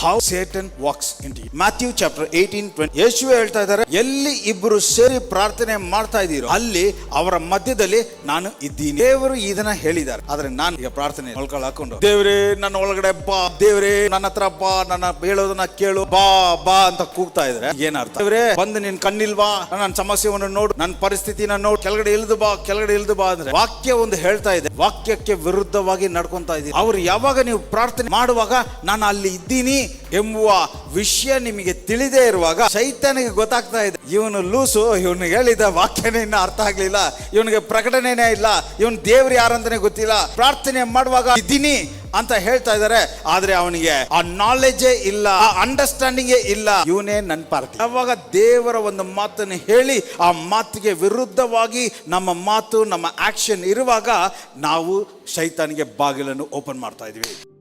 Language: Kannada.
How Satan walks in Matthew chapter eighteen twenty ಯೇಸು ಹೇಳ್ತಾ ಇದ್ದಾರೆ, ಎಲ್ಲಿ ಇಬ್ಬರು ಸೇರಿ ಪ್ರಾರ್ಥನೆ ಮಾಡ್ತಾ ಇದ್ದೀರೋ, ಅಲ್ಲಿ ಅವರ ಮಧ್ಯದಲ್ಲಿ ನಾನು ಇದ್ದೀನಿ. ದೇವರು ಇದನ್ನ ಹೇಳಿದ್ದಾರೆ. ಆದ್ರೆ ನಾನು ಈಗ ಪ್ರಾರ್ಥನೆ ಮೊಳ್ಕೊಳ್ ಹಾಕೊಂಡು ದೇವ್ರೇ, ನನ್ನ ಒಳಗಡೆ ಬಾ. ದೇವ್ರೇ, ನನ್ನ ಹತ್ರ ಬಾ. ನನ್ನ ಹೇಳೋದನ್ನ ಕೇಳು. ಬಾ ಬಾ ಅಂತ ಕೂಗ್ತಾ ಇದ್ರೆ ಏನರ್ಥ? ದೇವ್ರೇ, ಬಂದು ನಿನ್ ಕಣ್ಣಿಲ್ವಾ? ನನ್ನ ಸಮಸ್ಯೆಯನ್ನು ನೋಡು. ನನ್ನ ಪರಿಸ್ಥಿತಿನ ನೋಡು. ಕೆಳಗಡೆ ಇಳಿದು ಬಾ. ಕೆಳಗಡೆ ಇಳಿದು ಬಾ ಅಂದ್ರೆ ವಾಕ್ಯ ಒಂದು ಹೇಳ್ತಾ ಇದೆ. ವಾಕ್ಯಕ್ಕೆ ವಿರುದ್ಧವಾಗಿ ನಡ್ಕೊಂತ ಇದ್ದೀನಿ ಅವ್ರು ಯಾವಾಗ ನೀವು ಪ್ರಾರ್ಥನೆ ಮಾಡುವಾಗ, ನಾನು ಅಲ್ಲಿ ಇದ್ದೀನಿ. ಎಂಬುವ ವಿಷಯ ನಿಮಗೆ ತಿಳಿದೇ ಇರುವಾಗ ಚೈತನ್ಯಗೆ ಗೊತ್ತಾಗ್ತಾ ಇದೆ. ಇವನು ಲೂಸು ಇವನಿಗೆ ಹೇಳಿದ ವಾಕ್ಯನೇ ಇನ್ನೂ ಅರ್ಥ ಆಗ್ಲಿಲ್ಲ. ಇವನಿಗೆ ಪ್ರಕಟಣೆನೇ ಇಲ್ಲ. ಇವನ್ ದೇವ್ರು ಯಾರಂತಾನೆ ಗೊತ್ತಿಲ್ಲ. ಪ್ರಾರ್ಥನೆ ಮಾಡುವಾಗ ಇದ್ದೀನಿ ಅಂತ ಹೇಳ್ತಾ ಇದ್ದಾರೆ. ಆದ್ರೆ ಅವನಿಗೆ ಆ ನಾಲೆಜೇ ಇಲ್ಲ, ಆ ಅಂಡರ್ಸ್ಟ್ಯಾಂಡಿಂಗ್ ಇಲ್ಲ. ಇವನೇ ನನ್ನ ಪಾರ್ಟಿ. ಅವಾಗ ದೇವರ ಒಂದು ಮಾತನ್ನು ಹೇಳಿ ಆ ಮಾತಿಗೆ ವಿರುದ್ಧವಾಗಿ ನಮ್ಮ ಮಾತು, ನಮ್ಮ ಆಕ್ಷನ್ ಇರುವಾಗ ನಾವು ಶೈತಾನಿಗೆ ಬಾಗಿಲನ್ನು ಓಪನ್ ಮಾಡ್ತಾ ಇದೀವಿ